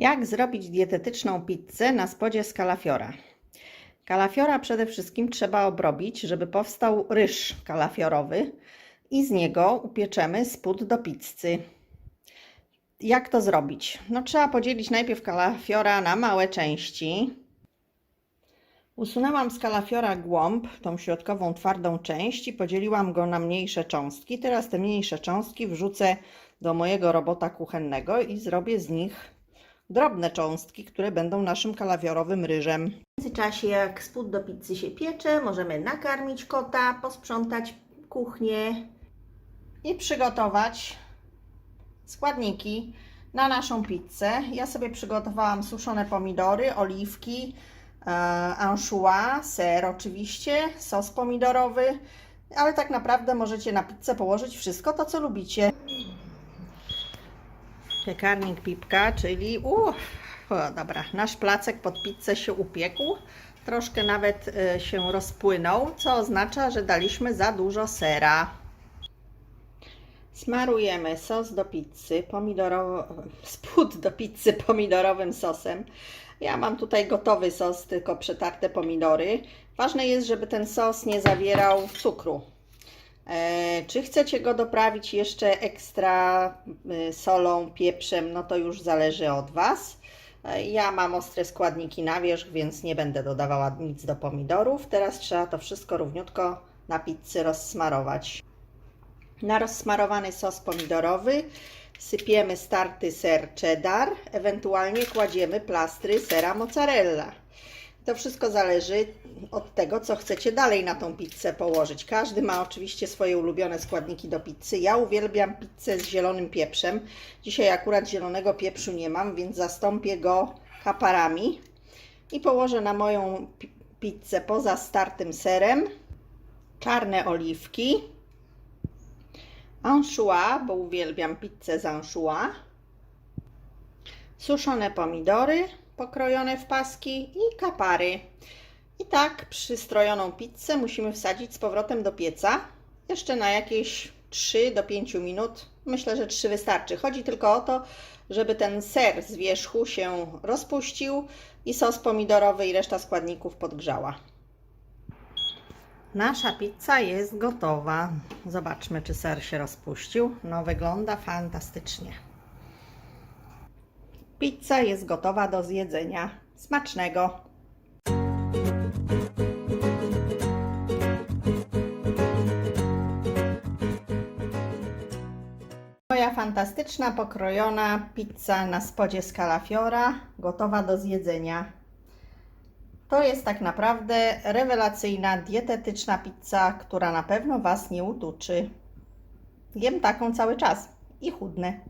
Jak zrobić dietetyczną pizzę na spodzie z kalafiora? Kalafiora przede wszystkim trzeba obrobić, żeby powstał ryż kalafiorowy i z niego upieczemy spód do pizzy. Jak to zrobić? No trzeba podzielić najpierw kalafiora na małe części. Usunęłam z kalafiora głąb, tą środkową twardą część i podzieliłam go na mniejsze cząstki. Teraz te mniejsze cząstki wrzucę do mojego robota kuchennego i zrobię z nich drobne cząstki, które będą naszym kalafiorowym ryżem. W międzyczasie, jak spód do pizzy się piecze, możemy nakarmić kota, posprzątać kuchnię i przygotować składniki na naszą pizzę. Ja sobie przygotowałam suszone pomidory, oliwki, e, anchois, ser oczywiście, sos pomidorowy, ale tak naprawdę możecie na pizzę położyć wszystko to, co lubicie. Piekarnik Pipka, czyli uff, dobra, nasz placek pod pizzę się upiekł. Troszkę nawet e, się rozpłynął, co oznacza, że daliśmy za dużo sera. Smarujemy sos do pizzy, pomidoro... spód do pizzy pomidorowym sosem. Ja mam tutaj gotowy sos, tylko przetarte pomidory. Ważne jest, żeby ten sos nie zawierał cukru. E, czy chcecie go doprawić jeszcze ekstra y, solą, pieprzem, no to już zależy od Was. E, Ja mam ostre składniki na wierzch, więc nie będę dodawała nic do pomidorów. Teraz trzeba to wszystko równiutko na pizzy rozsmarować. Na rozsmarowany sos pomidorowy sypiemy starty ser cheddar, ewentualnie kładziemy plastry sera mozzarella. To wszystko zależy od tego, co chcecie dalej na tą pizzę położyć. Każdy ma oczywiście swoje ulubione składniki do pizzy. Ja uwielbiam pizzę z zielonym pieprzem. Dzisiaj akurat zielonego pieprzu nie mam, więc zastąpię go kaparami i położę na moją pi- pizzę poza startym serem czarne oliwki, anchois, bo uwielbiam pizzę z anchois, suszone pomidory pokrojone w paski i kapary. I tak przystrojoną pizzę musimy wsadzić z powrotem do pieca. Jeszcze na jakieś 3 do 5 minut. Myślę, że 3 wystarczy. Chodzi tylko o to, żeby ten ser z wierzchu się rozpuścił i sos pomidorowy i reszta składników podgrzała. Nasza pizza jest gotowa. Zobaczmy, czy ser się rozpuścił. No, wygląda fantastycznie. Pizza jest gotowa do zjedzenia. Smacznego! Moja fantastyczna, pokrojona pizza na spodzie z kalafiora, gotowa do zjedzenia. To jest tak naprawdę rewelacyjna, dietetyczna pizza, która na pewno Was nie utuczy. Jem taką cały czas i chudnę.